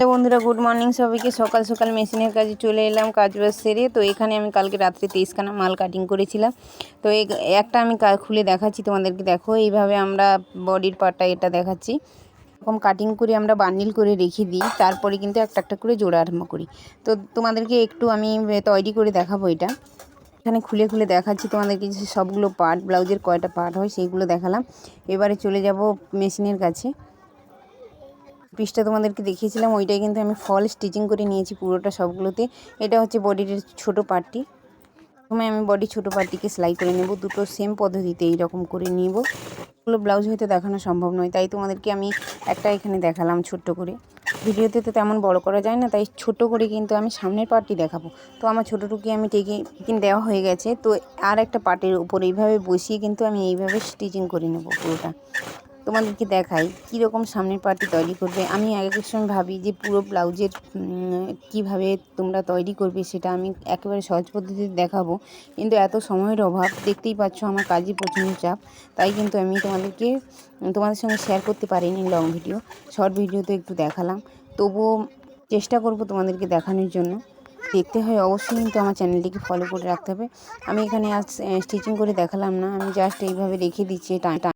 Hello বন্ধুরা good morning সবাইকে। সকাল সকাল মেশিনের কাজে চলে এলাম, কাজ বাজ সেরে। তো এখানে আমি কালকে রাত্রে তেইশখানা মাল কাটিং করেছিলাম। তো একটা আমি খুলে দেখাচ্ছি তোমাদেরকে। দেখো, এইভাবে আমরা বডির পার্টটা এটা দেখাচ্ছি। এরকম কাটিং করে আমরা বান্ডিল করে রেখে দিই, তারপরে কিন্তু একটা একটা করে জোড়া আরম্ভ করি। তো তোমাদেরকে একটু আমি তৈরি করে দেখাবো এটা। এখানে খুলে খুলে দেখাচ্ছি তোমাদেরকে যে সবগুলো পার্ট ব্লাউজের কয়টা পার্ট হয়, সেইগুলো দেখালাম। এবারে চলে যাব মেশিনের কাছে। পিসটা তোমাদেরকে দেখিয়েছিলাম, ওইটাই কিন্তু আমি ফল স্টিচিং করে নিয়েছি পুরোটা সবগুলোতে। এটা হচ্ছে বডির ছোট পার্টটি প্রথমে আমি বডি ছোট পার্টটিকে সেলাই করে নেব, দুটো সেম পদ্ধতিতে এইরকম করে নিব। এগুলো ব্লাউজ হয়তো দেখানো সম্ভব নয়, তাই তোমাদেরকে আমি একটা এখানে দেখালাম ছোট্ট করে। ভিডিওতে তো তেমন বড় করা যায় না, তাই ছোট করে কিন্তু আমি সামনের পার্টটি দেখাবো। তো আমার ছোটোটুকি আমি টেকে দেওয়া হয়ে গেছে, তো আর একটা পার্টের উপর এইভাবে বসিয়ে কিন্তু আমি এইভাবে স্টিচিং করে নেব পুরোটা। তোমাদেরকে দেখাই কীরকম সামনের পার্টটি তৈরি করবে। আমি এক এক সময় ভাবি যে পুরো ব্লাউজের কীভাবে তোমরা তৈরি করবে সেটা আমি একেবারে সহজ পদ্ধতিতে দেখাবো। কিন্তু এত সময়ের অভাব, দেখতেই পাচ্ছ আমার কাজে প্রচণ্ড চাপ। তাই কিন্তু আমি তোমাদেরকে, তোমাদের সঙ্গে শেয়ার করতে পারিনি লং ভিডিও শর্ট ভিডিও তো একটু দেখালাম। তবুও চেষ্টা করব তোমাদেরকে দেখানোর জন্য। দেখতে হয় অবশ্যই কিন্তু আমার চ্যানেলটিকে ফলো করে রাখতে হবে। আমি এখানে আজ স্টিচিং করে দেখালাম না। আমি জাস্ট এইভাবে রেখে দিচ্ছি টান।